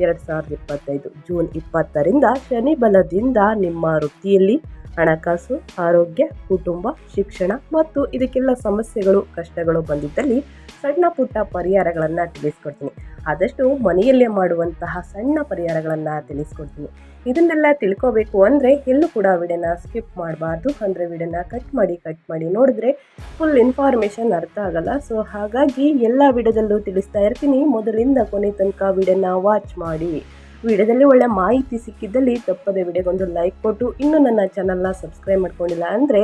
ಎರಡು ಸಾವಿರದ ಇಪ್ಪತ್ತೈದು ಜೂನ್ ಇಪ್ಪತ್ತರಿಂದ ಶನಿ ಬಲದಿಂದ ನಿಮ್ಮ ವೃತ್ತಿಯಲ್ಲಿ ಹಣಕಾಸು, ಆರೋಗ್ಯ, ಕುಟುಂಬ, ಶಿಕ್ಷಣ ಮತ್ತು ಇದಕ್ಕೆಲ್ಲ ಸಮಸ್ಯೆಗಳು, ಕಷ್ಟಗಳು ಬಂದಿದ್ದಲ್ಲಿ ಸಣ್ಣ ಪುಟ್ಟ ಪರಿಹಾರಗಳನ್ನು ತಿಳಿಸ್ಕೊಡ್ತೀನಿ. ಆದಷ್ಟು ಮನೆಯಲ್ಲೇ ಮಾಡುವಂತಹ ಸಣ್ಣ ಪರಿಹಾರಗಳನ್ನು ತಿಳಿಸ್ಕೊಡ್ತೀನಿ. ಇದನ್ನೆಲ್ಲ ತಿಳ್ಕೋಬೇಕು ಅಂದರೆ ಎಲ್ಲೂ ಕೂಡ ವಿಡಿಯೋನ ಸ್ಕಿಪ್ ಮಾಡಬಾರ್ದು. ಅಂದರೆ ವಿಡಿಯೋನ ಕಟ್ ಮಾಡಿ ಕಟ್ ಮಾಡಿ ನೋಡಿದ್ರೆ ಫುಲ್ ಇನ್ಫಾರ್ಮೇಷನ್ ಅರ್ಥ ಆಗಲ್ಲ. ಸೊ ಹಾಗಾಗಿ ಎಲ್ಲ ವಿಡಿಯೋದಲ್ಲೂ ತಿಳಿಸ್ತಾ ಇರ್ತೀನಿ. ಮೊದಲಿಂದ ಕೊನೆ ತನಕ ವಿಡಿಯೋನ ವಾಚ್ ಮಾಡಿ. ವಿಡಿಯೋದಲ್ಲಿ ಒಳ್ಳೆ ಮಾಹಿತಿ ಸಿಕ್ಕಿದ್ದಲ್ಲಿ ತಪ್ಪದೆ ವಿಡಿಯೋಗೊಂದು ಲೈಕ್ ಕೊಟ್ಟು, ಇನ್ನೂ ನನ್ನ ಚಾನಲ್ನ ಸಬ್ಸ್ಕ್ರೈಬ್ ಮಾಡ್ಕೊಂಡಿಲ್ಲ ಅಂದರೆ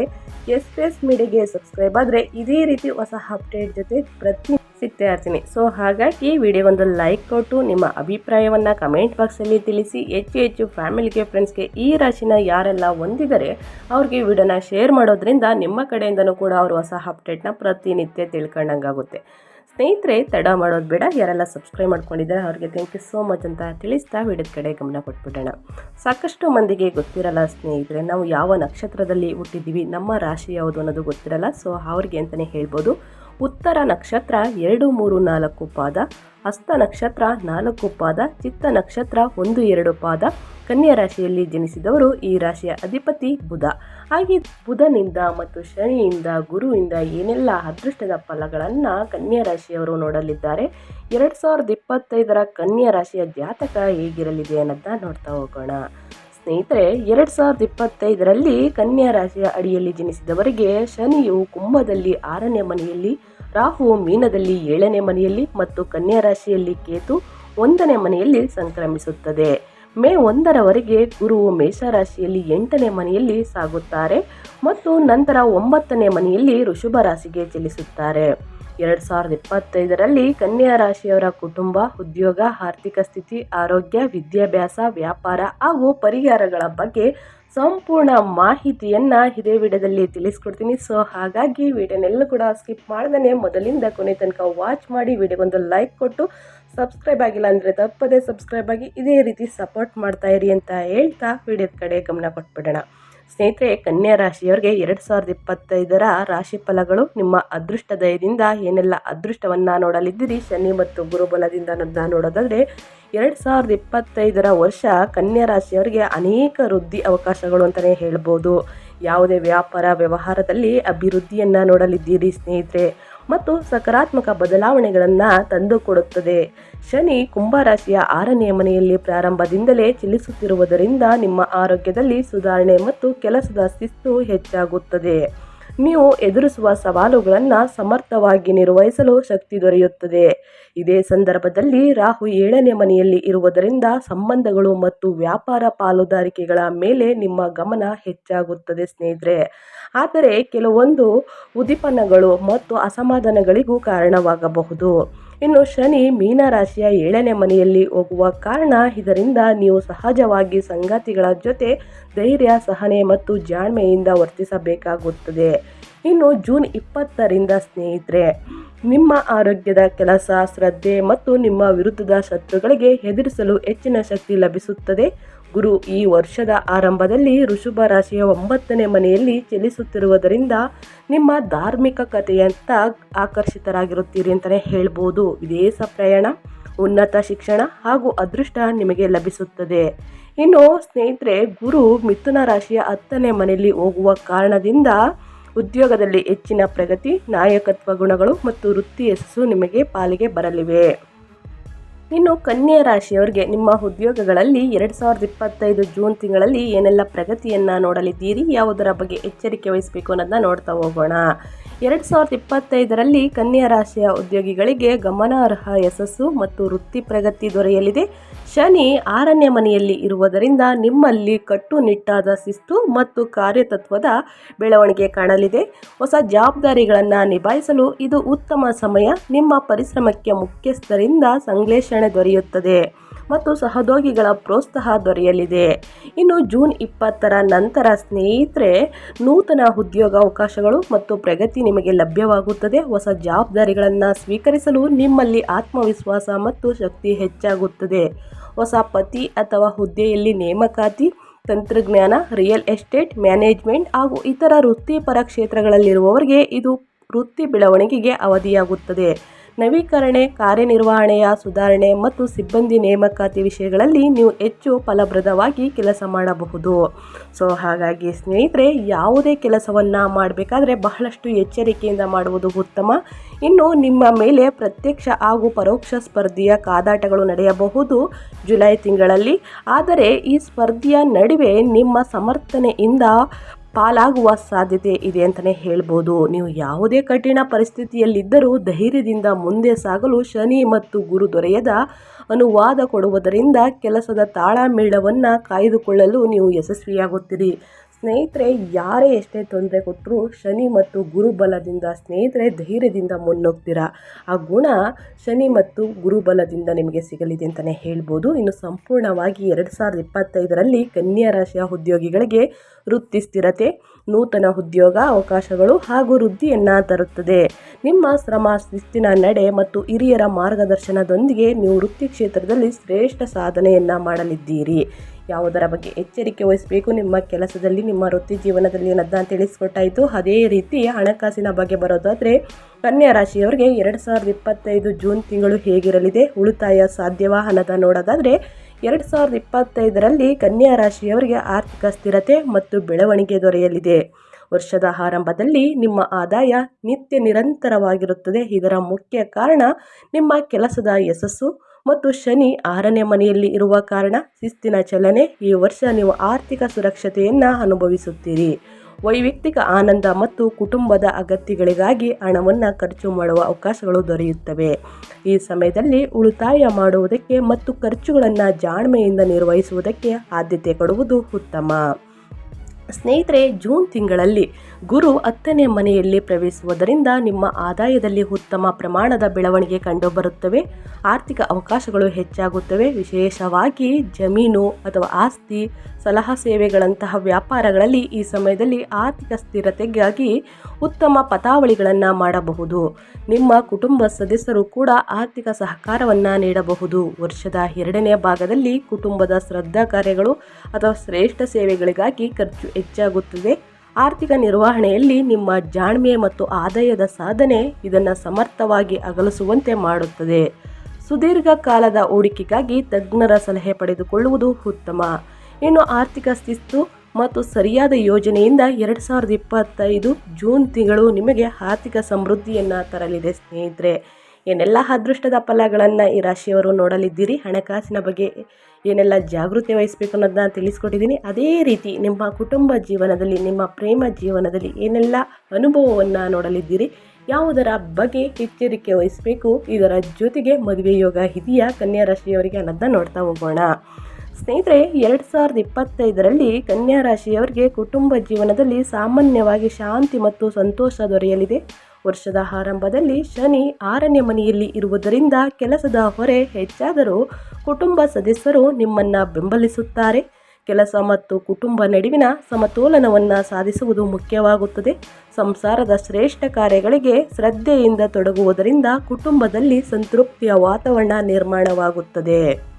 ಎಸ್ ಪಿ ಎಸ್ ಮೀಡಿಯಾಗೆ ಸಬ್ಸ್ಕ್ರೈಬ್ ಆದರೆ ಇದೇ ರೀತಿ ಹೊಸ ಅಪ್ಡೇಟ್ ಜೊತೆ ಪ್ರತಿ ಸಿಗ್ತಾ ಇರ್ತೀನಿ. ಸೊ ಹಾಗಾಗಿ ವಿಡಿಯೋಗೊಂದು ಲೈಕ್ ಕೊಟ್ಟು ನಿಮ್ಮ ಅಭಿಪ್ರಾಯವನ್ನು ಕಮೆಂಟ್ ಬಾಕ್ಸಲ್ಲಿ ತಿಳಿಸಿ, ಹೆಚ್ಚು ಹೆಚ್ಚು ಫ್ಯಾಮಿಲಿಗೆ ಫ್ರೆಂಡ್ಸ್ಗೆ ಈ ರಾಶಿನ ಯಾರೆಲ್ಲ ಹೊಂದಿದ್ದಾರೆ ಅವ್ರಿಗೆ ವಿಡಿಯೋನ ಶೇರ್ ಮಾಡೋದ್ರಿಂದ ನಿಮ್ಮ ಕಡೆಯಿಂದನೂ ಕೂಡ ಅವರು ಹೊಸ ಅಪ್ಡೇಟ್ನ ಪ್ರತಿನಿತ್ಯ ತಿಳ್ಕೊಂಡಂಗಾಗುತ್ತೆ. ಸ್ನೇಹಿತರೆ, ತಡ ಮಾಡೋದು ಬೇಡ. ಯಾರೆಲ್ಲ ಸಬ್ಸ್ಕ್ರೈಬ್ ಮಾಡ್ಕೊಂಡಿದ್ದಾರೆ, ಅವ್ರಿಗೆ ಥ್ಯಾಂಕ್ ಯು ಸೋ ಮಚ್ ಅಂತ ತಿಳಿಸ್ತಾ ವಿಡಿಯೋದ ಕಡೆ ಗಮನ ಕೊಟ್ಬಿಡೋಣ. ಸಾಕಷ್ಟು ಮಂದಿಗೆ ಗೊತ್ತಿರಲ್ಲ ಸ್ನೇಹಿತರೆ, ನಾವು ಯಾವ ನಕ್ಷತ್ರದಲ್ಲಿ ಹುಟ್ಟಿದ್ದೀವಿ, ನಮ್ಮ ರಾಶಿ ಯಾವುದು ಅನ್ನೋದು ಗೊತ್ತಿರಲ್ಲ. ಸೊ ಅವ್ರಿಗೆ ಅಂತಲೇ ಹೇಳ್ಬೋದು. ಉತ್ತರ ನಕ್ಷತ್ರ ಎರಡು ಮೂರು ನಾಲ್ಕು ಪಾದ, ಹಸ್ತ ನಕ್ಷತ್ರ ನಾಲ್ಕು ಪಾದ, ಚಿತ್ತ ನಕ್ಷತ್ರ ಒಂದು ಎರಡು ಪಾದ. ಕನ್ಯಾ ರಾಶಿಯಲ್ಲಿ ಜನಿಸಿದವರು ಈ ರಾಶಿಯ ಅಧಿಪತಿ ಬುಧ. ಹಾಗೆ ಬುಧನಿಂದ ಮತ್ತು ಶನಿಯಿಂದ, ಗುರುವಿಂದ ಏನೆಲ್ಲ ಅದೃಷ್ಟದ ಫಲಗಳನ್ನು ಕನ್ಯಾ ರಾಶಿಯವರು ನೋಡಲಿದ್ದಾರೆ? ಎರಡು ಸಾವಿರದ ಇಪ್ಪತ್ತೈದರ ಕನ್ಯಾ ರಾಶಿಯ ಜಾತಕ ಹೇಗಿರಲಿದೆ ಅನ್ನೋದನ್ನ ನೋಡ್ತಾ ಹೋಗೋಣ. ಸ್ನೇಹಿತರೆ, ಎರಡು ಸಾವಿರದ ಇಪ್ಪತ್ತೈದರಲ್ಲಿ ಕನ್ಯಾ ರಾಶಿಯ ಅಡಿಯಲ್ಲಿ ಜನಿಸಿದವರಿಗೆ ಶನಿಯು ಕುಂಭದಲ್ಲಿ ಆರನೇ ಮನೆಯಲ್ಲಿ, ರಾಹು ಮೀನದಲ್ಲಿ ಏಳನೇ ಮನೆಯಲ್ಲಿ ಮತ್ತು ಕನ್ಯಾ ರಾಶಿಯಲ್ಲಿ ಕೇತು ಒಂದನೇ ಮನೆಯಲ್ಲಿ ಸಂಕ್ರಮಿಸುತ್ತದೆ. ಮೇ ಒಂದರವರೆಗೆ ಗುರು ಮೇಷರಾಶಿಯಲ್ಲಿ ಎಂಟನೇ ಮನೆಯಲ್ಲಿ ಸಾಗುತ್ತಾರೆ ಮತ್ತು ನಂತರ ಒಂಬತ್ತನೇ ಮನೆಯಲ್ಲಿ ಋಷಭ ರಾಶಿಗೆ ಚಲಿಸುತ್ತಾರೆ ಎರಡು ಸಾವಿರದ ಇಪ್ಪತ್ತೈದರಲ್ಲಿ ಕನ್ಯಾ ರಾಶಿಯವರ ಕುಟುಂಬ, ಉದ್ಯೋಗ, ಆರ್ಥಿಕ ಸ್ಥಿತಿ, ಆರೋಗ್ಯ, ವಿದ್ಯಾಭ್ಯಾಸ, ವ್ಯಾಪಾರ ಹಾಗೂ ಪರಿಹಾರಗಳ ಬಗ್ಗೆ ಸಂಪೂರ್ಣ ಮಾಹಿತಿಯನ್ನು ಇದೇ ವಿಡಿಯೋದಲ್ಲಿ ತಿಳಿಸ್ಕೊಡ್ತೀನಿ. ಸೊ ಹಾಗಾಗಿ ವಿಡಿಯೋನೆಲ್ಲ ಕೂಡ ಸ್ಕಿಪ್ ಮಾಡ್ದೇ ಮೊದಲಿಂದ ಕೊನೆ ತನಕ ವಾಚ್ ಮಾಡಿ ವಿಡಿಯೋಗೊಂದು ಲೈಕ್ ಕೊಟ್ಟು ಸಬ್ಸ್ಕ್ರೈಬ್ ಆಗಿಲ್ಲ ಅಂದರೆ ತಪ್ಪದೇ ಸಬ್ಸ್ಕ್ರೈಬ್ ಆಗಿ ಇದೇ ರೀತಿ ಸಪೋರ್ಟ್ ಮಾಡ್ತಾ ಇರಿ ಅಂತ ಹೇಳ್ತಾ ವಿಡಿಯೋದ ಕಡೆ ಗಮನ ಕೊಟ್ಬಿಡೋಣ. ಸ್ನೇಹಿತರೆ, ಕನ್ಯಾ ರಾಶಿಯವರಿಗೆ ಎರಡು ಸಾವಿರದ ಇಪ್ಪತ್ತೈದರ ರಾಶಿ ಫಲಗಳು ನಿಮ್ಮ ಅದೃಷ್ಟ ದಯದಿಂದ ಏನೆಲ್ಲ ಅದೃಷ್ಟವನ್ನು ನೋಡಲಿದ್ದೀರಿ? ಶನಿ ಮತ್ತು ಗುರುಬಲದಿಂದ ಅನ್ನೋದನ್ನ ನೋಡೋದಾದರೆ, ಎರಡು ಸಾವಿರದ ಇಪ್ಪತ್ತೈದರ ವರ್ಷ ಕನ್ಯಾ ರಾಶಿಯವರಿಗೆ ಅನೇಕ ವೃದ್ಧಿ ಅವಕಾಶಗಳು ಅಂತಲೇ ಹೇಳ್ಬೋದು. ಯಾವುದೇ ವ್ಯಾಪಾರ ವ್ಯವಹಾರದಲ್ಲಿ ಅಭಿವೃದ್ಧಿಯನ್ನು ನೋಡಲಿದ್ದೀರಿ ಸ್ನೇಹಿತರೆ. ಮತ್ತು ಸಕಾರಾತ್ಮಕ ಬದಲಾವಣೆಗಳನ್ನು ತಂದುಕೊಡುತ್ತದೆ. ಶನಿ ಕುಂಭರಾಶಿಯ ಆರನೇ ಮನೆಯಲ್ಲಿ ಪ್ರಾರಂಭದಿಂದಲೇ ಚಲಿಸುತ್ತಿರುವುದರಿಂದ ನಿಮ್ಮ ಆರೋಗ್ಯದಲ್ಲಿ ಸುಧಾರಣೆ ಮತ್ತು ಕೆಲಸದ ಶಿಸ್ತು ಹೆಚ್ಚಾಗುತ್ತದೆ. ನೀವು ಎದುರಿಸುವ ಸವಾಲುಗಳನ್ನು ಸಮರ್ಥವಾಗಿ ನಿರ್ವಹಿಸಲು ಶಕ್ತಿ ದೊರೆಯುತ್ತದೆ. ಇದೇ ಸಂದರ್ಭದಲ್ಲಿ ರಾಹು ಏಳನೇ ಮನೆಯಲ್ಲಿ ಇರುವುದರಿಂದ ಸಂಬಂಧಗಳು ಮತ್ತು ವ್ಯಾಪಾರ ಪಾಲುದಾರಿಕೆಗಳ ಮೇಲೆ ನಿಮ್ಮ ಗಮನ ಹೆಚ್ಚಾಗುತ್ತದೆ ಸ್ನೇಹಿತರೆ. ಆದರೆ ಕೆಲವೊಂದು ಉದ್ದೀಪನಗಳು ಮತ್ತು ಅಸಮಾಧಾನಗಳಿಗೂ ಕಾರಣವಾಗಬಹುದು. ಇನ್ನು ಶನಿ ಮೀನರಾಶಿಯ ಏಳನೇ ಮನೆಯಲ್ಲಿ ಹೋಗುವ ಕಾರಣ ಇದರಿಂದ ನೀವು ಸಹಜವಾಗಿ ಸಂಗಾತಿಗಳ ಜೊತೆ ಧೈರ್ಯ, ಸಹನೆ ಮತ್ತು ಜಾಣ್ಮೆಯಿಂದ ವರ್ತಿಸಬೇಕಾಗುತ್ತದೆ. ಇನ್ನು ಜೂನ್ ಇಪ್ಪತ್ತರಿಂದ ಸ್ನೇಹಿತರೆ, ನಿಮ್ಮ ಆರೋಗ್ಯದ ಕೆಲಸ, ಶ್ರದ್ಧೆ ಮತ್ತು ನಿಮ್ಮ ವಿರುದ್ಧದ ಶತ್ರುಗಳಿಗೆ ಎದುರಿಸಲು ಹೆಚ್ಚಿನ ಶಕ್ತಿ ಲಭಿಸುತ್ತದೆ. ಗುರು ಈ ವರ್ಷದ ಆರಂಭದಲ್ಲಿ ಋಷಭ ರಾಶಿಯ ಒಂಬತ್ತನೇ ಮನೆಯಲ್ಲಿ ಚಲಿಸುತ್ತಿರುವುದರಿಂದ ನಿಮ್ಮ ಧಾರ್ಮಿಕ ಕಥೆಯಂತ ಆಕರ್ಷಿತರಾಗಿರುತ್ತೀರಿ ಅಂತಲೇ ಹೇಳ್ಬೋದು. ವಿದೇಶ ಪ್ರಯಾಣ, ಉನ್ನತ ಶಿಕ್ಷಣ ಹಾಗೂ ಅದೃಷ್ಟ ನಿಮಗೆ ಲಭಿಸುತ್ತದೆ. ಇನ್ನು ಸ್ನೇಹಿತರೆ, ಗುರು ಮಿಥುನ ರಾಶಿಯ ಹತ್ತನೇ ಮನೆಯಲ್ಲಿ ಹೋಗುವ ಕಾರಣದಿಂದ ಉದ್ಯೋಗದಲ್ಲಿ ಹೆಚ್ಚಿನ ಪ್ರಗತಿ, ನಾಯಕತ್ವ ಗುಣಗಳು ಮತ್ತು ವೃತ್ತಿ ಯಶಸ್ಸು ನಿಮಗೆ ಪಾಲಿಗೆ ಬರಲಿವೆ. ಇನ್ನು ಕನ್ಯೆ ರಾಶಿಯವರಿಗೆ ನಿಮ್ಮ ಉದ್ಯೋಗಗಳಲ್ಲಿ ಎರಡು ಸಾವಿರದ ಇಪ್ಪತ್ತೈದು ಜೂನ್ ತಿಂಗಳಲ್ಲಿ ಏನೆಲ್ಲ ಪ್ರಗತಿಯನ್ನು ನೋಡಲಿದ್ದೀರಿ, ಯಾವುದರ ಬಗ್ಗೆ ಎಚ್ಚರಿಕೆ ವಹಿಸಬೇಕು ಅನ್ನೋದನ್ನ ನೋಡ್ತಾ ಹೋಗೋಣ. ಎರಡು ಸಾವಿರದ ಇಪ್ಪತ್ತೈದರಲ್ಲಿ ಕನ್ಯಾ ರಾಶಿಯ ಉದ್ಯೋಗಿಗಳಿಗೆ ಗಮನಾರ್ಹ ಯಶಸ್ಸು ಮತ್ತು ವೃತ್ತಿ ಪ್ರಗತಿ ದೊರೆಯಲಿದೆ. ಶನಿ ಆರನೇ ಮನೆಯಲ್ಲಿ ಇರುವುದರಿಂದ ನಿಮ್ಮಲ್ಲಿ ಕಟ್ಟುನಿಟ್ಟಾದ ಶಿಸ್ತು ಮತ್ತು ಕಾರ್ಯತತ್ವದ ಬೆಳವಣಿಗೆ ಕಾಣಲಿದೆ. ಹೊಸ ಜವಾಬ್ದಾರಿಗಳನ್ನು ನಿಭಾಯಿಸಲು ಇದು ಉತ್ತಮ ಸಮಯ. ನಿಮ್ಮ ಪರಿಶ್ರಮಕ್ಕೆ ಮುಖ್ಯಸ್ಥರಿಂದ ಸಂಶ್ಲೇಷಣೆ ದೊರೆಯುತ್ತದೆ. ಮತ್ತು ಸಹೋದ್ಯೋಗಿಗಳ ಪ್ರೋತ್ಸಾಹ ದೊರೆಯಲಿದೆ. ಇನ್ನು ಜೂನ್ ಇಪ್ಪತ್ತರ ನಂತರ ಸ್ನೇಹಿತರೆ, ನೂತನ ಉದ್ಯೋಗ ಅವಕಾಶಗಳು ಮತ್ತು ಪ್ರಗತಿ ನಿಮಗೆ ಲಭ್ಯವಾಗುತ್ತದೆ. ಹೊಸ ಜವಾಬ್ದಾರಿಗಳನ್ನು ಸ್ವೀಕರಿಸಲು ನಿಮ್ಮಲ್ಲಿ ಆತ್ಮವಿಶ್ವಾಸ ಮತ್ತು ಶಕ್ತಿ ಹೆಚ್ಚಾಗುತ್ತದೆ. ಹೊಸ ಪತಿ ಅಥವಾ ಹುದ್ದೆಯಲ್ಲಿ ನೇಮಕಾತಿ, ತಂತ್ರಜ್ಞಾನ, ರಿಯಲ್ ಎಸ್ಟೇಟ್, ಮ್ಯಾನೇಜ್ಮೆಂಟ್ ಹಾಗೂ ಇತರ ವೃತ್ತಿಪರ ಕ್ಷೇತ್ರಗಳಲ್ಲಿರುವವರಿಗೆ ಇದು ವೃತ್ತಿ ಬೆಳವಣಿಗೆಗೆ ಅವಧಿಯಾಗುತ್ತದೆ. ನವೀಕರಣೆ, ಕಾರ್ಯನಿರ್ವಹಣೆಯ ಸುಧಾರಣೆ ಮತ್ತು ಸಿಬ್ಬಂದಿ ನೇಮಕಾತಿ ವಿಷಯಗಳಲ್ಲಿ ನೀವು ಹೆಚ್ಚು ಫಲಪ್ರದವಾಗಿ ಕೆಲಸ ಮಾಡಬಹುದು. ಸೊ, ಹಾಗಾಗಿ ಸ್ನೇಹಿತರೆ, ಯಾವುದೇ ಕೆಲಸವನ್ನು ಮಾಡಬೇಕಾದ್ರೆ ಬಹಳಷ್ಟು ಎಚ್ಚರಿಕೆಯಿಂದ ಮಾಡುವುದು ಉತ್ತಮ. ಇನ್ನು ನಿಮ್ಮ ಮೇಲೆ ಪ್ರತ್ಯಕ್ಷ ಹಾಗೂ ಪರೋಕ್ಷ ಸ್ಪರ್ಧೆಯ ಕಾದಾಟಗಳು ನಡೆಯಬಹುದು ಜುಲೈ ತಿಂಗಳಲ್ಲಿ. ಆದರೆ ಈ ಸ್ಪರ್ಧೆಯ ನಡುವೆ ನಿಮ್ಮ ಸಮರ್ಥನೆಯಿಂದ ಪಾಲಾಗುವ ಸಾಧ್ಯತೆ ಇದೆ ಅಂತಲೇ ಹೇಳ್ಬೋದು. ನೀವು ಯಾವುದೇ ಕಠಿಣ ಪರಿಸ್ಥಿತಿಯಲ್ಲಿದ್ದರೂ ಧೈರ್ಯದಿಂದ ಮುಂದೆ ಸಾಗಲು ಶನಿ ಮತ್ತು ಗುರು ದೊರೆಯದ ಅನುವಾದ ಕೊಡುವುದರಿಂದ ಕೆಲಸದ ತಾಳಮೇಳವನ್ನು ಕಾಯ್ದುಕೊಳ್ಳಲು ನೀವು ಯಶಸ್ವಿಯಾಗುತ್ತೀರಿ. ಸ್ನೇಹಿತರೆ, ಯಾರೇ ಎಷ್ಟೇ ತೊಂದರೆ ಕೊಟ್ಟರೂ ಶನಿ ಮತ್ತು ಗುರುಬಲದಿಂದ ಸ್ನೇಹಿತರೆ, ಧೈರ್ಯದಿಂದ ಮುನ್ನುಗ್ತೀರಾ? ಆ ಗುಣ ಶನಿ ಮತ್ತು ಗುರುಬಲದಿಂದ ನಿಮಗೆ ಸಿಗಲಿದೆ ಅಂತಲೇ ಹೇಳ್ಬೋದು. ಇನ್ನು ಸಂಪೂರ್ಣವಾಗಿ ಎರಡು ಸಾವಿರದ ಇಪ್ಪತ್ತೈದರಲ್ಲಿ ಕನ್ಯಾ ರಾಶಿಯ ಉದ್ಯೋಗಿಗಳಿಗೆ ವೃತ್ತಿ ಸ್ಥಿರತೆ, ನೂತನ ಉದ್ಯೋಗ ಅವಕಾಶಗಳು ಹಾಗೂ ವೃದ್ಧಿಯನ್ನು ತರುತ್ತದೆ. ನಿಮ್ಮ ಶ್ರಮ, ಶಿಸ್ತಿನ ನಡೆ ಮತ್ತು ಹಿರಿಯರ ಮಾರ್ಗದರ್ಶನದೊಂದಿಗೆ ನೀವು ವೃತ್ತಿ ಕ್ಷೇತ್ರದಲ್ಲಿ ಶ್ರೇಷ್ಠ ಸಾಧನೆಯನ್ನು ಮಾಡಲಿದ್ದೀರಿ. ಯಾವುದರ ಬಗ್ಗೆ ಎಚ್ಚರಿಕೆ ವಹಿಸಬೇಕು? ನಿಮ್ಮ ಕೆಲಸದಲ್ಲಿ, ನಿಮ್ಮ ವೃತ್ತಿ ಜೀವನದಲ್ಲಿ ಏನನ್ನ ತಿಳಿಸ್ಕೊಟ್ಟಾಯಿತು. ಅದೇ ರೀತಿ ಹಣಕಾಸಿನ ಬಗ್ಗೆ ಬರೋದಾದರೆ, ಕನ್ಯಾ ರಾಶಿಯವರಿಗೆ ಎರಡು ಸಾವಿರದ ಇಪ್ಪತ್ತೈದು ಜೂನ್ ತಿಂಗಳು ಹೇಗಿರಲಿದೆ? ಉಳಿತಾಯ ಸಾಧ್ಯವಾ? ಹಣದ ನೋಡೋದಾದರೆ, ಎರಡು ಸಾವಿರದ ಇಪ್ಪತ್ತೈದರಲ್ಲಿ ಕನ್ಯಾ ರಾಶಿಯವರಿಗೆ ಆರ್ಥಿಕ ಸ್ಥಿರತೆ ಮತ್ತು ಬೆಳವಣಿಗೆ ದೊರೆಯಲಿದೆ. ವರ್ಷದ ಆರಂಭದಲ್ಲಿ ನಿಮ್ಮ ಆದಾಯ ನಿತ್ಯ ನಿರಂತರವಾಗಿರುತ್ತದೆ. ಇದರ ಮುಖ್ಯ ಕಾರಣ ನಿಮ್ಮ ಕೆಲಸದ ಯಶಸ್ಸು ಮತ್ತು ಶನಿ ಆರನೇ ಮನೆಯಲ್ಲಿ ಇರುವ ಕಾರಣ ಶಿಸ್ತಿನ ಚಲನೆ, ಈ ವರ್ಷ ನೀವು ಆರ್ಥಿಕ ಸುರಕ್ಷತೆಯನ್ನು ಅನುಭವಿಸುತ್ತೀರಿ. ವೈಯಕ್ತಿಕ ಆನಂದ ಮತ್ತು ಕುಟುಂಬದ ಅಗತ್ಯಗಳಿಗಾಗಿ ಹಣವನ್ನು ಖರ್ಚು ಮಾಡುವ ಅವಕಾಶಗಳು ದೊರೆಯುತ್ತವೆ. ಈ ಸಮಯದಲ್ಲಿ ಉಳಿತಾಯ ಮಾಡುವುದಕ್ಕೆ ಮತ್ತು ಖರ್ಚುಗಳನ್ನು ಜಾಣ್ಮೆಯಿಂದ ನಿರ್ವಹಿಸುವುದಕ್ಕೆ ಆದ್ಯತೆ ಕೊಡುವುದು ಉತ್ತಮ. ಸ್ನೇಹಿತರೆ, ಜೂನ್ ತಿಂಗಳಲ್ಲಿ ಗುರು ಹತ್ತನೇ ಮನೆಯಲ್ಲಿ ಪ್ರವೇಶಿಸುವುದರಿಂದ ನಿಮ್ಮ ಆದಾಯದಲ್ಲಿ ಉತ್ತಮ ಪ್ರಮಾಣದ ಬೆಳವಣಿಗೆ ಕಂಡುಬರುತ್ತವೆ. ಆರ್ಥಿಕ ಅವಕಾಶಗಳು ಹೆಚ್ಚಾಗುತ್ತವೆ. ವಿಶೇಷವಾಗಿ ಜಮೀನು ಅಥವಾ ಆಸ್ತಿ, ಸಲಹಾ ಸೇವೆಗಳಂತಹ ವ್ಯಾಪಾರಗಳಲ್ಲಿ ಈ ಸಮಯದಲ್ಲಿ ಆರ್ಥಿಕ ಸ್ಥಿರತೆಗಾಗಿ ಉತ್ತಮ ಪತಾವಳಿಗಳನ್ನು ಮಾಡಬಹುದು. ನಿಮ್ಮ ಕುಟುಂಬ ಸದಸ್ಯರು ಕೂಡ ಆರ್ಥಿಕ ಸಹಕಾರವನ್ನು ನೀಡಬಹುದು. ವರ್ಷದ ಎರಡನೇ ಭಾಗದಲ್ಲಿ ಕುಟುಂಬದ ಶ್ರದ್ಧಾ ಕಾರ್ಯಗಳು ಅಥವಾ ಶ್ರೇಷ್ಠ ಸೇವೆಗಳಿಗಾಗಿ ಖರ್ಚು ಹೆಚ್ಚಾಗುತ್ತದೆ. ಆರ್ಥಿಕ ನಿರ್ವಹಣೆಯಲ್ಲಿ ನಿಮ್ಮ ಜಾಣ್ಮೆ ಮತ್ತು ಆದಾಯದ ಸಾಧನೆ ಇದನ್ನು ಸಮರ್ಥವಾಗಿ ಅಗಲಿಸುವಂತೆ ಮಾಡುತ್ತದೆ. ಸುದೀರ್ಘ ಕಾಲದ ಹೂಡಿಕೆಗಾಗಿ ತಜ್ಞರ ಸಲಹೆ ಪಡೆದುಕೊಳ್ಳುವುದು ಉತ್ತಮ. ಇನ್ನು ಆರ್ಥಿಕ ಶಿಸ್ತು ಮತ್ತು ಸರಿಯಾದ ಯೋಜನೆಯಿಂದ ಎರಡು ಸಾವಿರದ ಇಪ್ಪತ್ತೈದು ಜೂನ್ ತಿಂಗಳು ನಿಮಗೆ ಆರ್ಥಿಕ ಸಮೃದ್ಧಿಯನ್ನು ತರಲಿದೆ ಸ್ನೇಹಿತರೆ. ಏನೆಲ್ಲ ಅದೃಷ್ಟದ ಫಲಗಳನ್ನು ಈ ರಾಶಿಯವರು ನೋಡಲಿದ್ದೀರಿ? ಹಣಕಾಸಿನ ಬಗ್ಗೆ ಏನೆಲ್ಲ ಜಾಗೃತಿ ವಹಿಸಬೇಕು ಅನ್ನೋದನ್ನ ತಿಳಿಸ್ಕೊಟ್ಟಿದ್ದೀನಿ. ಅದೇ ರೀತಿ ನಿಮ್ಮ ಕುಟುಂಬ ಜೀವನದಲ್ಲಿ, ನಿಮ್ಮ ಪ್ರೇಮ ಜೀವನದಲ್ಲಿ ಏನೆಲ್ಲ ಅನುಭವವನ್ನು ನೋಡಲಿದ್ದೀರಿ? ಯಾವುದರ ಬಗ್ಗೆ ಎಚ್ಚರಿಕೆ ವಹಿಸಬೇಕು? ಇದರ ಜೊತೆಗೆ ಮದುವೆ ಯೋಗ ಇದೆಯಾ? ಕನ್ಯಾ ರಾಶಿಯವರಿಗೆ ಅನ್ನೋದನ್ನ ನೋಡ್ತಾ ಹೋಗೋಣ. ಸ್ನೇಹಿತರೆ, ಎರಡು ಸಾವಿರದ ಇಪ್ಪತ್ತೈದರಲ್ಲಿ ಕನ್ಯಾ ರಾಶಿಯವರಿಗೆ ಕುಟುಂಬ ಜೀವನದಲ್ಲಿ ಸಾಮಾನ್ಯವಾಗಿ ಶಾಂತಿ ಮತ್ತು ಸಂತೋಷ ದೊರೆಯಲಿದೆ. ವರ್ಷದ ಆರಂಭದಲ್ಲಿ ಶನಿ ಆರನೇ ಮನೆಯಲ್ಲಿ ಇರುವುದರಿಂದ ಕೆಲಸದ ಹೊರೆ ಹೆಚ್ಚಾದರೂ ಕುಟುಂಬ ಸದಸ್ಯರು ನಿಮ್ಮನ್ನು ಬೆಂಬಲಿಸುತ್ತಾರೆ. ಕೆಲಸ ಮತ್ತು ಕುಟುಂಬ ನಡುವಿನ ಸಮತೋಲನವನ್ನು ಸಾಧಿಸುವುದು ಮುಖ್ಯವಾಗುತ್ತದೆ. ಸಂಸಾರದ ಶ್ರೇಷ್ಠ ಕಾರ್ಯಗಳಿಗೆ ಶ್ರದ್ಧೆಯಿಂದ ತೊಡಗುವುದರಿಂದ ಕುಟುಂಬದಲ್ಲಿ ಸಂತೃಪ್ತಿಯ ವಾತಾವರಣ ನಿರ್ಮಾಣವಾಗುತ್ತದೆ.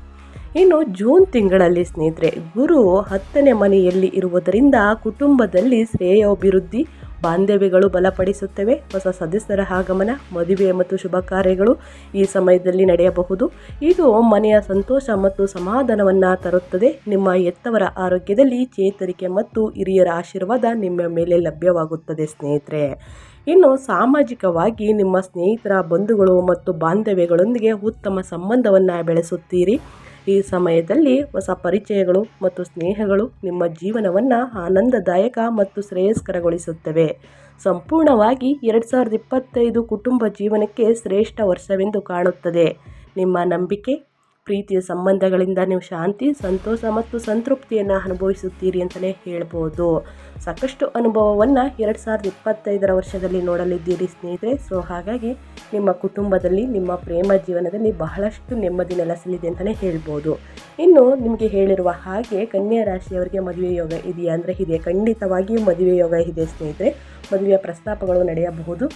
ಇನ್ನು ಜೂನ್ ತಿಂಗಳಲ್ಲಿ ಸ್ನೇಹಿತರೆ, ಗುರು ಹತ್ತನೇ ಮನೆಯಲ್ಲಿ ಇರುವುದರಿಂದ ಕುಟುಂಬದಲ್ಲಿ ಶ್ರೇಯೋಭಿವೃದ್ಧಿ ಬಾಂಧವ್ಯಗಳು ಬಲಪಡಿಸುತ್ತವೆ. ಹೊಸ ಸದಸ್ಯರ ಆಗಮನ, ಮದುವೆ ಮತ್ತು ಶುಭ ಕಾರ್ಯಗಳು ಈ ಸಮಯದಲ್ಲಿ ನಡೆಯಬಹುದು. ಇದು ಮನೆಯ ಸಂತೋಷ ಮತ್ತು ಸಮಾಧಾನವನ್ನು ತರುತ್ತದೆ. ನಿಮ್ಮ ಎತ್ತವರ ಆರೋಗ್ಯದಲ್ಲಿ ಚೇತರಿಕೆ ಮತ್ತು ಹಿರಿಯರ ಆಶೀರ್ವಾದ ನಿಮ್ಮ ಮೇಲೆ ಲಭ್ಯವಾಗುತ್ತದೆ ಸ್ನೇಹಿತರೆ. ಇನ್ನು ಸಾಮಾಜಿಕವಾಗಿ ನಿಮ್ಮ ಸ್ನೇಹಿತರ ಬಂಧುಗಳು ಮತ್ತು ಬಾಂಧವ್ಯಗಳೊಂದಿಗೆ ಉತ್ತಮ ಸಂಬಂಧವನ್ನು ಬೆಳೆಸುತ್ತೀರಿ. ಈ ಸಮಯದಲ್ಲಿ ಹೊಸ ಪರಿಚಯಗಳು ಮತ್ತು ಸ್ನೇಹಗಳು ನಿಮ್ಮ ಜೀವನವನ್ನು ಆನಂದದಾಯಕ ಮತ್ತು ಶ್ರೇಯಸ್ಕರಗೊಳಿಸುತ್ತವೆ. ಸಂಪೂರ್ಣವಾಗಿ ಎರಡು ಸಾವಿರದ ಇಪ್ಪತ್ತೈದು ಕುಟುಂಬ ಜೀವನಕ್ಕೆ ಶ್ರೇಷ್ಠ ವರ್ಷವೆಂದು ಕಾಣುತ್ತದೆ. ನಿಮ್ಮ ನಂಬಿಕೆ ಪ್ರೀತಿಯ ಸಂಬಂಧಗಳಿಂದ ನೀವು ಶಾಂತಿ, ಸಂತೋಷ ಮತ್ತು ಸಂತೃಪ್ತಿಯನ್ನು ಅನುಭವಿಸುತ್ತೀರಿ ಅಂತಲೇ ಹೇಳ್ಬೋದು. ಸಾಕಷ್ಟು ಅನುಭವವನ್ನು ಎರಡು ಸಾವಿರದ ಇಪ್ಪತ್ತೈದರ ವರ್ಷದಲ್ಲಿ ನೋಡಲಿದ್ದೀರಿ ಸ್ನೇಹಿತರೆ. ಸೊ ಹಾಗಾಗಿ ನಿಮ್ಮ ಕುಟುಂಬದಲ್ಲಿ, ನಿಮ್ಮ ಪ್ರೇಮ ಜೀವನದಲ್ಲಿ ಬಹಳಷ್ಟು ನೆಮ್ಮದಿ ನೆಲೆಸಲಿದೆ ಅಂತಲೇ ಹೇಳ್ಬೋದು. ಇನ್ನು ನಿಮಗೆ ಹೇಳಿರುವ ಹಾಗೆ ಕನ್ಯಾ ರಾಶಿಯವರಿಗೆ ಮದುವೆ ಯೋಗ ಇದೆಯಾ ಅಂದರೆ ಇದೆ. ಖಂಡಿತವಾಗಿಯೂ ಮದುವೆ ಯೋಗ ಇದೆ ಸ್ನೇಹಿತರೆ. ಮದುವೆಯ ಪ್ರಸ್ತಾಪಗಳು ನಡೆಯಬಹುದು.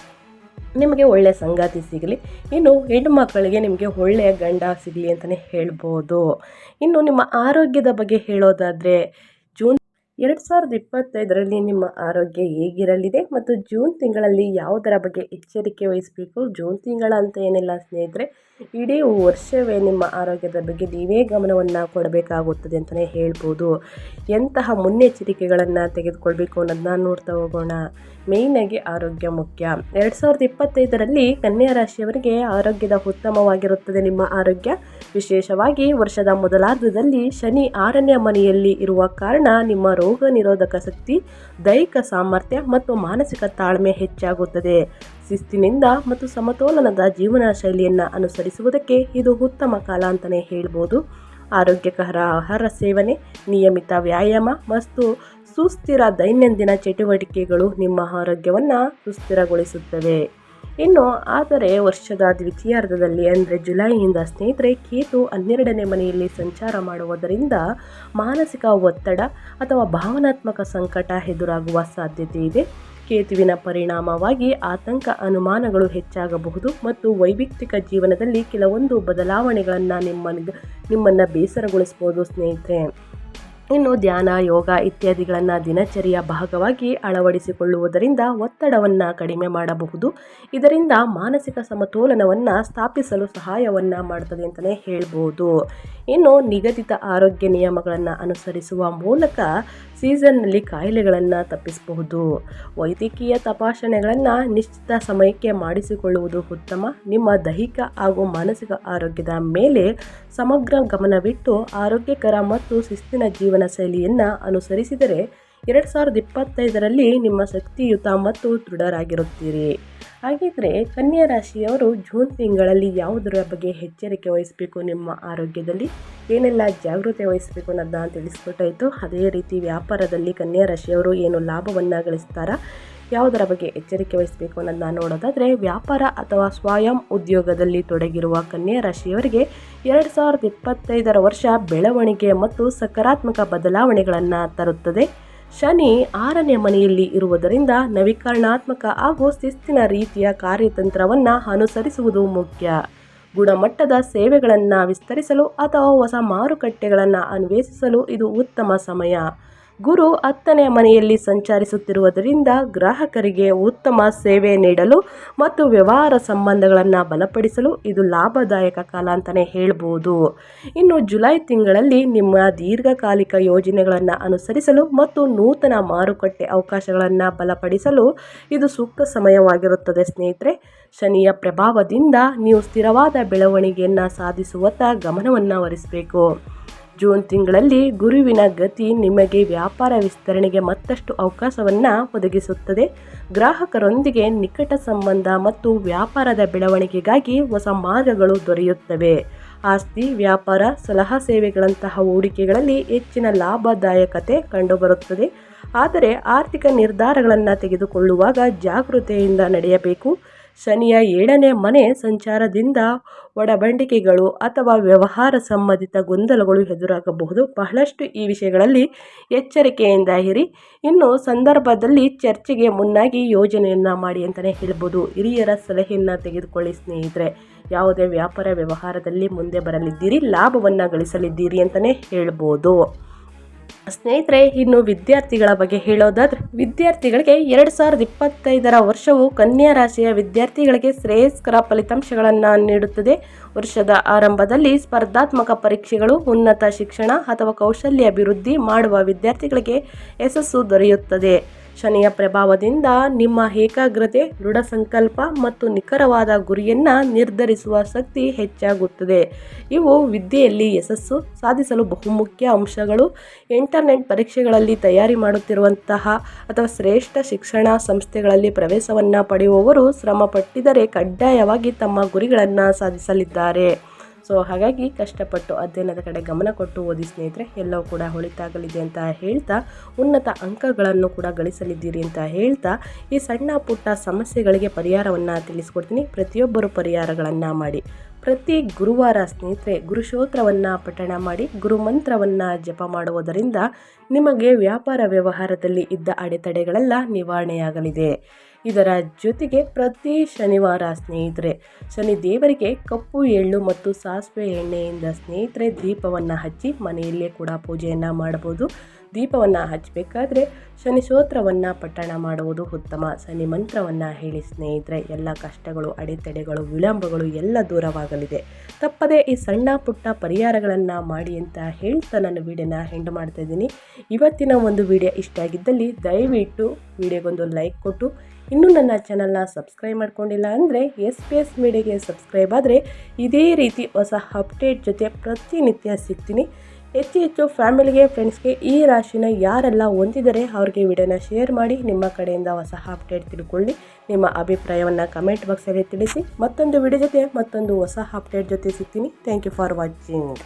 ನಿಮಗೆ ಒಳ್ಳೆಯ ಸಂಗಾತಿ ಸಿಗಲಿ, ಇನ್ನು ಹೆಣ್ಣು ಮಕ್ಕಳಿಗೆ ನಿಮಗೆ ಒಳ್ಳೆಯ ಗಂಡ ಸಿಗಲಿ ಅಂತಲೇ ಹೇಳ್ಬೋದು. ಇನ್ನು ನಿಮ್ಮ ಆರೋಗ್ಯದ ಬಗ್ಗೆ ಹೇಳೋದಾದರೆ, ಜೂನ್ ಎರಡು ಸಾವಿರದ ಇಪ್ಪತ್ತೈದರಲ್ಲಿ ನಿಮ್ಮ ಆರೋಗ್ಯ ಹೇಗಿರಲಿದೆ ಮತ್ತು ಜೂನ್ ತಿಂಗಳಲ್ಲಿ ಯಾವುದರ ಬಗ್ಗೆ ಎಚ್ಚರಿಕೆ ವಹಿಸಬೇಕು? ಜೂನ್ ತಿಂಗಳ ಅಂತ ಏನಿಲ್ಲ ಸ್ನೇಹಿತರೆ ಇಡೀ ವರ್ಷವೇ ನಿಮ್ಮ ಆರೋಗ್ಯದ ಬಗ್ಗೆ ನೀವೇ ಗಮನವನ್ನು ಕೊಡಬೇಕಾಗುತ್ತದೆ ಅಂತಲೇ ಹೇಳ್ಬೋದು. ಎಂತಹ ಮುನ್ನೆಚ್ಚರಿಕೆಗಳನ್ನು ತೆಗೆದುಕೊಳ್ಬೇಕು ಅನ್ನೋದನ್ನ ನೋಡ್ತಾ ಹೋಗೋಣ. ಮೇಯ್ನಾಗಿ ಆರೋಗ್ಯ ಮುಖ್ಯ. ಎರಡು ಸಾವಿರದ ಇಪ್ಪತ್ತೈದರಲ್ಲಿ ಕನ್ಯಾ ರಾಶಿಯವರಿಗೆ ಆರೋಗ್ಯದ ಉತ್ತಮವಾಗಿರುತ್ತದೆ ನಿಮ್ಮ ಆರೋಗ್ಯ. ವಿಶೇಷವಾಗಿ ವರ್ಷದ ಮೊದಲಾರ್ಧದಲ್ಲಿ ಶನಿ ಆರನೇ ಮನೆಯಲ್ಲಿ ಇರುವ ಕಾರಣ ನಿಮ್ಮ ರೋಗ ನಿರೋಧಕ ಶಕ್ತಿ, ದೈಹಿಕ ಸಾಮರ್ಥ್ಯ ಮತ್ತು ಮಾನಸಿಕ ತಾಳ್ಮೆ ಹೆಚ್ಚಾಗುತ್ತದೆ. ಶಿಸ್ತಿನಿಂದ ಮತ್ತು ಸಮತೋಲನದ ಜೀವನ ಶೈಲಿಯನ್ನು ಅನುಸರಿಸುವುದಕ್ಕೆ ಇದು ಉತ್ತಮ ಕಾಲ ಅಂತಲೇ ಹೇಳ್ಬೋದು. ಆರೋಗ್ಯಕರ ಆಹಾರ ಸೇವನೆ, ನಿಯಮಿತ ವ್ಯಾಯಾಮ ಮತ್ತು ಸುಸ್ಥಿರ ದೈನಂದಿನ ಚಟುವಟಿಕೆಗಳು ನಿಮ್ಮ ಆರೋಗ್ಯವನ್ನು ಸುಸ್ಥಿರಗೊಳಿಸುತ್ತವೆ. ಇನ್ನು ಆದರೆ ವರ್ಷದ ದ್ವಿತೀಯಾರ್ಧದಲ್ಲಿ ಅಂದರೆ ಜುಲೈಯಿಂದ ಸ್ನೇಹಿತರೆ, ಕೇತು ಹನ್ನೆರಡನೇ ಮನೆಯಲ್ಲಿ ಸಂಚಾರ ಮಾಡುವುದರಿಂದ ಮಾನಸಿಕ ಒತ್ತಡ ಅಥವಾ ಭಾವನಾತ್ಮಕ ಸಂಕಟ ಎದುರಾಗುವ ಸಾಧ್ಯತೆ ಇದೆ. ಕೇತುವಿನ ಪರಿಣಾಮವಾಗಿ ಆತಂಕ ಅನುಮಾನಗಳು ಹೆಚ್ಚಾಗಬಹುದು ಮತ್ತು ವೈಯಕ್ತಿಕ ಜೀವನದಲ್ಲಿ ಕೆಲವೊಂದು ಬದಲಾವಣೆಗಳನ್ನು ನಿಮ್ಮ ನಿಮ್ಮನ್ನು ಬೇಸರಗೊಳಿಸ್ಬೋದು ಸ್ನೇಹಿತರೆ. ಇನ್ನು ಧ್ಯಾನ, ಯೋಗ ಇತ್ಯಾದಿಗಳನ್ನು ದಿನಚರಿಯ ಭಾಗವಾಗಿ ಅಳವಡಿಸಿಕೊಳ್ಳುವುದರಿಂದ ಒತ್ತಡವನ್ನು ಕಡಿಮೆ ಮಾಡಬಹುದು. ಇದರಿಂದ ಮಾನಸಿಕ ಸಮತೋಲನವನ್ನು ಸ್ಥಾಪಿಸಲು ಸಹಾಯವನ್ನು ಮಾಡ್ತದೆ ಅಂತಲೇ ಹೇಳ್ಬೋದು. ಇನ್ನು ನಿಗದಿತ ಆರೋಗ್ಯ ನಿಯಮಗಳನ್ನು ಅನುಸರಿಸುವ ಮೂಲಕ ಸೀಸನ್ನಲ್ಲಿ ಕಾಯಿಲೆಗಳನ್ನು ತಪ್ಪಿಸಬಹುದು. ವೈದ್ಯಕೀಯ ತಪಾಸಣೆಗಳನ್ನು ನಿಶ್ಚಿತ ಸಮಯಕ್ಕೆ ಮಾಡಿಸಿಕೊಳ್ಳುವುದು ಉತ್ತಮ. ನಿಮ್ಮ ದೈಹಿಕ ಹಾಗೂ ಮಾನಸಿಕ ಆರೋಗ್ಯದ ಮೇಲೆ ಸಮಗ್ರ ಗಮನವಿಟ್ಟು ಆರೋಗ್ಯಕರ ಮತ್ತು ಶಿಸ್ತಿನ ಜೀವನ ಶೈಲಿಯನ್ನು ಅನುಸರಿಸಿದರೆ ಎರಡು ಸಾವಿರದ ಇಪ್ಪತ್ತೈದರಲ್ಲಿ ನಿಮ್ಮ ಶಕ್ತಿಯುತ ಮತ್ತು ದೃಢರಾಗಿರುತ್ತೀರಿ. ಹಾಗಿದ್ರೆ ಕನ್ಯಾ ರಾಶಿಯವರು ಜೂನ್ ತಿಂಗಳಲ್ಲಿ ಯಾವುದರ ಬಗ್ಗೆ ಎಚ್ಚರಿಕೆ ವಹಿಸಬೇಕು ನಿಮ್ಮ ಆರೋಗ್ಯದಲ್ಲಿ? ಏನೆಲ್ಲ ಜಾಗೃತಿ ವಹಿಸಬೇಕು ಅನ್ನೋದನ್ನ ತಿಳಿಸ್ಕೊಟ್ಟಾಯಿತು. ಅದೇ ರೀತಿ ವ್ಯಾಪಾರದಲ್ಲಿ ಕನ್ಯಾ ರಾಶಿಯವರು ಏನು ಲಾಭವನ್ನು ಗಳಿಸ್ತಾರಾ? ಯಾವುದರ ಬಗ್ಗೆ ಎಚ್ಚರಿಕೆ ವಹಿಸಬೇಕು ಅನ್ನೋದನ್ನ ನೋಡೋದಾದರೆ, ವ್ಯಾಪಾರ ಅಥವಾ ಸ್ವಯಂ ಉದ್ಯೋಗದಲ್ಲಿ ತೊಡಗಿರುವ ಕನ್ಯಾ ರಾಶಿಯವರಿಗೆ ಎರಡು ಸಾವಿರದ ಇಪ್ಪತ್ತೈದರ ವರ್ಷ ಬೆಳವಣಿಗೆ ಮತ್ತು ಸಕಾರಾತ್ಮಕ ಬದಲಾವಣೆಗಳನ್ನು ತರುತ್ತದೆ. ಶನಿ ಆರನೇ ಮನೆಯಲ್ಲಿ ಇರುವುದರಿಂದ ನವೀಕರಣಾತ್ಮಕ ಹಾಗೂ ಶಿಸ್ತಿನ ರೀತಿಯ ಕಾರ್ಯತಂತ್ರವನ್ನು ಅನುಸರಿಸುವುದು ಮುಖ್ಯ. ಗುಣಮಟ್ಟದ ಸೇವೆಗಳನ್ನು ವಿಸ್ತರಿಸಲು ಅಥವಾ ಹೊಸ ಮಾರುಕಟ್ಟೆಗಳನ್ನು ಅನ್ವೇಷಿಸಲು ಇದು ಉತ್ತಮ ಸಮಯ. ಗುರು ಹತ್ತನೇ ಮನೆಯಲ್ಲಿ ಸಂಚರಿಸುತ್ತಿರುವುದರಿಂದ ಗ್ರಾಹಕರಿಗೆ ಉತ್ತಮ ಸೇವೆ ನೀಡಲು ಮತ್ತು ವ್ಯವಹಾರ ಸಂಬಂಧಗಳನ್ನು ಬಲಪಡಿಸಲು ಇದು ಲಾಭದಾಯಕ ಕಾಲ ಅಂತಲೇ ಹೇಳ್ಬೋದು. ಇನ್ನು ಜುಲೈ ತಿಂಗಳಲ್ಲಿ ನಿಮ್ಮ ದೀರ್ಘಕಾಲಿಕ ಯೋಜನೆಗಳನ್ನು ಅನುಸರಿಸಲು ಮತ್ತು ನೂತನ ಮಾರುಕಟ್ಟೆ ಅವಕಾಶಗಳನ್ನು ಬಲಪಡಿಸಲು ಇದು ಸೂಕ್ತ ಸಮಯವಾಗಿರುತ್ತದೆ ಸ್ನೇಹಿತರೆ. ಶನಿಯ ಪ್ರಭಾವದಿಂದ ನೀವು ಸ್ಥಿರವಾದ ಬೆಳವಣಿಗೆಯನ್ನು ಸಾಧಿಸುವತ್ತ ಗಮನವನ್ನು ಹರಿಸಬೇಕು ಜೂನ್ ತಿಂಗಳಲ್ಲಿ ಗುರುವಿನ ಗತಿ ನಿಮಗೆ ವ್ಯಾಪಾರ ವಿಸ್ತರಣೆಗೆ ಮತ್ತಷ್ಟು ಅವಕಾಶವನ್ನು ಒದಗಿಸುತ್ತದೆ. ಗ್ರಾಹಕರೊಂದಿಗೆ ನಿಕಟ ಸಂಬಂಧ ಮತ್ತು ವ್ಯಾಪಾರದ ಬೆಳವಣಿಗೆಗಾಗಿ ಹೊಸ ಮಾರ್ಗಗಳು ದೊರೆಯುತ್ತವೆ. ಆಸ್ತಿ, ವ್ಯಾಪಾರ, ಸಲಹಾ ಸೇವೆಗಳಂತಹ ಹೂಡಿಕೆಗಳಲ್ಲಿ ಹೆಚ್ಚಿನ ಲಾಭದಾಯಕತೆ ಕಂಡುಬರುತ್ತದೆ. ಆದರೆ ಆರ್ಥಿಕ ನಿರ್ಧಾರಗಳನ್ನು ತೆಗೆದುಕೊಳ್ಳುವಾಗ ಜಾಗೃತೆಯಿಂದ ನಡೆಯಬೇಕು. ಶನಿಯ ಏಳನೇ ಮನೆ ಸಂಚಾರದಿಂದ ಒಡಬಂಡಿಕೆಗಳು ಅಥವಾ ವ್ಯವಹಾರ ಸಂಬಂಧಿತ ಗೊಂದಲಗಳು ಎದುರಾಗಬಹುದು. ಬಹಳಷ್ಟು ಈ ವಿಷಯಗಳಲ್ಲಿ ಎಚ್ಚರಿಕೆಯಿಂದ ಇರಿ. ಇನ್ನು ಸಂದರ್ಭದಲ್ಲಿ ಚರ್ಚೆಗೆ ಮುನ್ನಾಗಿ ಯೋಜನೆಯನ್ನು ಮಾಡಿ ಅಂತಲೇ ಹೇಳ್ಬೋದು. ಹಿರಿಯರ ಸಲಹೆಯನ್ನು ತೆಗೆದುಕೊಳ್ಳಿ ಸ್ನೇಹಿತರೆ. ಯಾವುದೇ ವ್ಯಾಪಾರ ವ್ಯವಹಾರದಲ್ಲಿ ಮುಂದೆ ಬರಲಿದ್ದೀರಿ, ಲಾಭವನ್ನು ಗಳಿಸಲಿದ್ದೀರಿ ಅಂತಲೇ ಹೇಳ್ಬೋದು. ಸ್ನೇಹಿತರೆ, ಇನ್ನು ವಿದ್ಯಾರ್ಥಿಗಳ ಬಗ್ಗೆ ಹೇಳೋದಾದ್ರೆ, ವಿದ್ಯಾರ್ಥಿಗಳಿಗೆ ಎರಡು ಸಾವಿರದ ಇಪ್ಪತ್ತೈದರ ವರ್ಷವು ಕನ್ಯಾ ರಾಶಿಯ ವಿದ್ಯಾರ್ಥಿಗಳಿಗೆ ಶ್ರೇಯಸ್ಕರ ಫಲಿತಾಂಶಗಳನ್ನು ನೀಡುತ್ತದೆ. ವರ್ಷದ ಆರಂಭದಲ್ಲಿ ಸ್ಪರ್ಧಾತ್ಮಕ ಪರೀಕ್ಷೆಗಳು, ಉನ್ನತ ಶಿಕ್ಷಣ ಅಥವಾ ಕೌಶಲ್ಯ ಅಭಿವೃದ್ಧಿ ಮಾಡುವ ವಿದ್ಯಾರ್ಥಿಗಳಿಗೆ ಯಶಸ್ಸು ದೊರೆಯುತ್ತದೆ. ಶನಿಯ ಪ್ರಭಾವದಿಂದ ನಿಮ್ಮ ಏಕಾಗ್ರತೆ, ದೃಢ ಸಂಕಲ್ಪ ಮತ್ತು ನಿಖರವಾದ ಗುರಿಯನ್ನು ನಿರ್ಧರಿಸುವ ಶಕ್ತಿ ಹೆಚ್ಚಾಗುತ್ತದೆ. ಇವು ವಿದ್ಯೆಯಲ್ಲಿ ಯಶಸ್ಸು ಸಾಧಿಸಲು ಬಹುಮುಖ್ಯ ಅಂಶಗಳು. ಇಂಟರ್ನೆಟ್ ಪರೀಕ್ಷೆಗಳಲ್ಲಿ ತಯಾರಿ ಮಾಡುತ್ತಿರುವಂತಹ ಅಥವಾ ಶ್ರೇಷ್ಠ ಶಿಕ್ಷಣ ಸಂಸ್ಥೆಗಳಲ್ಲಿ ಪ್ರವೇಶವನ್ನು ಪಡೆಯುವವರು ಶ್ರಮ ಪಟ್ಟಿದರೆ ಕಡ್ಡಾಯವಾಗಿ ತಮ್ಮ ಗುರಿಗಳನ್ನು ಸಾಧಿಸಲಿದ್ದಾರೆ. ಸೊ ಹಾಗಾಗಿ ಕಷ್ಟಪಟ್ಟು ಅಧ್ಯಯನದ ಕಡೆ ಗಮನ ಕೊಟ್ಟು ಓದಿ ಸ್ನೇಹಿತರೆ, ಎಲ್ಲವೂ ಕೂಡ ಹೊಳಿತಾಗಲಿದೆ ಅಂತ ಹೇಳ್ತಾ, ಉನ್ನತ ಅಂಕಗಳನ್ನು ಕೂಡ ಗಳಿಸಲಿದ್ದೀರಿ ಅಂತ ಹೇಳ್ತಾ, ಈ ಸಣ್ಣ ಪುಟ್ಟ ಸಮಸ್ಯೆಗಳಿಗೆ ಪರಿಹಾರವನ್ನು ತಿಳಿಸ್ಕೊಡ್ತೀನಿ. ಪ್ರತಿಯೊಬ್ಬರು ಪರಿಹಾರಗಳನ್ನು ಮಾಡಿ. ಪ್ರತಿ ಗುರುವಾರ ಸ್ನೇಹಿತರೆ ಗುರುಶೋತ್ರವನ್ನು ಪಠಣ ಮಾಡಿ ಗುರುಮಂತ್ರವನ್ನು ಜಪ ಮಾಡುವುದರಿಂದ ನಿಮಗೆ ವ್ಯಾಪಾರ ವ್ಯವಹಾರದಲ್ಲಿ ಇದ್ದ ಅಡೆತಡೆಗಳೆಲ್ಲ ನಿವಾರಣೆಯಾಗಲಿದೆ. ಇದರ ಜೊತೆಗೆ ಪ್ರತಿ ಶನಿವಾರ ಸ್ನೇಹಿತರೆ ಶನಿ ದೇವರಿಗೆ ಕಪ್ಪು ಎಳ್ಳು ಮತ್ತು ಸಾಸಿವೆ ಎಣ್ಣೆಯಿಂದ ಸ್ನೇಹಿತರೆ ದೀಪವನ್ನು ಹಚ್ಚಿ ಮನೆಯಲ್ಲೇ ಕೂಡ ಪೂಜೆಯನ್ನು ಮಾಡಬಹುದು. ದೀಪವನ್ನು ಹಚ್ಚಬೇಕಾದ್ರೆ ಶನಿ ಸ್ತೋತ್ರವನ್ನು ಪಠಣ ಮಾಡುವುದು ಉತ್ತಮ. ಶನಿ ಮಂತ್ರವನ್ನು ಹೇಳಿ ಸ್ನೇಹಿತರೆ, ಎಲ್ಲ ಕಷ್ಟಗಳು, ಅಡೆತಡೆಗಳು, ವಿಳಂಬಗಳು ಎಲ್ಲ ದೂರವಾಗಲಿದೆ. ತಪ್ಪದೇ ಈ ಸಣ್ಣ ಪುಟ್ಟ ಪರಿಹಾರಗಳನ್ನು ಮಾಡಿ ಅಂತ ಹೇಳ್ತಾ ನಾನು ವೀಡಿಯೋನ ಹೆಂಡ್ ಮಾಡ್ತಾ ಇದ್ದೀನಿ. ಇವತ್ತಿನ ಒಂದು ವಿಡಿಯೋ ಇಷ್ಟ ಆಗಿದ್ದಲ್ಲಿ ದಯವಿಟ್ಟು ವಿಡಿಯೋಗೊಂದು ಲೈಕ್ ಕೊಟ್ಟು, ಇನ್ನೂ ನನ್ನ ಚಾನಲ್ನ ಸಬ್ಸ್ಕ್ರೈಬ್ ಮಾಡ್ಕೊಂಡಿಲ್ಲ ಅಂದರೆ ಎಸ್ ಪಿ ಎಸ್ ಮೀಡಿಯಾಗೆ ಸಬ್ಸ್ಕ್ರೈಬ್ ಆದರೆ ಇದೇ ರೀತಿ ಹೊಸ ಅಪ್ಡೇಟ್ ಜೊತೆ ಪ್ರತಿನಿತ್ಯ ಸಿಗ್ತೀನಿ. ಹೆಚ್ಚು ಹೆಚ್ಚು ಫ್ಯಾಮಿಲಿಗೆ, ಫ್ರೆಂಡ್ಸ್ಗೆ ಈ ರಾಶಿನ ಯಾರೆಲ್ಲ ಹೊಂದಿದರೆ ಅವ್ರಿಗೆ ವಿಡಿಯೋನ ಶೇರ್ ಮಾಡಿ, ನಿಮ್ಮ ಕಡೆಯಿಂದ ಹೊಸ ಅಪ್ಡೇಟ್ ತಿಳ್ಕೊಳ್ಳಿ. ನಿಮ್ಮ ಅಭಿಪ್ರಾಯವನ್ನು ಕಮೆಂಟ್ ಬಾಕ್ಸಲ್ಲಿ ತಿಳಿಸಿ. ಮತ್ತೊಂದು ವಿಡಿಯೋ ಜೊತೆ ಮತ್ತೊಂದು ಹೊಸ ಅಪ್ಡೇಟ್ ಜೊತೆ ಸಿಗ್ತೀನಿ. Thank you for watching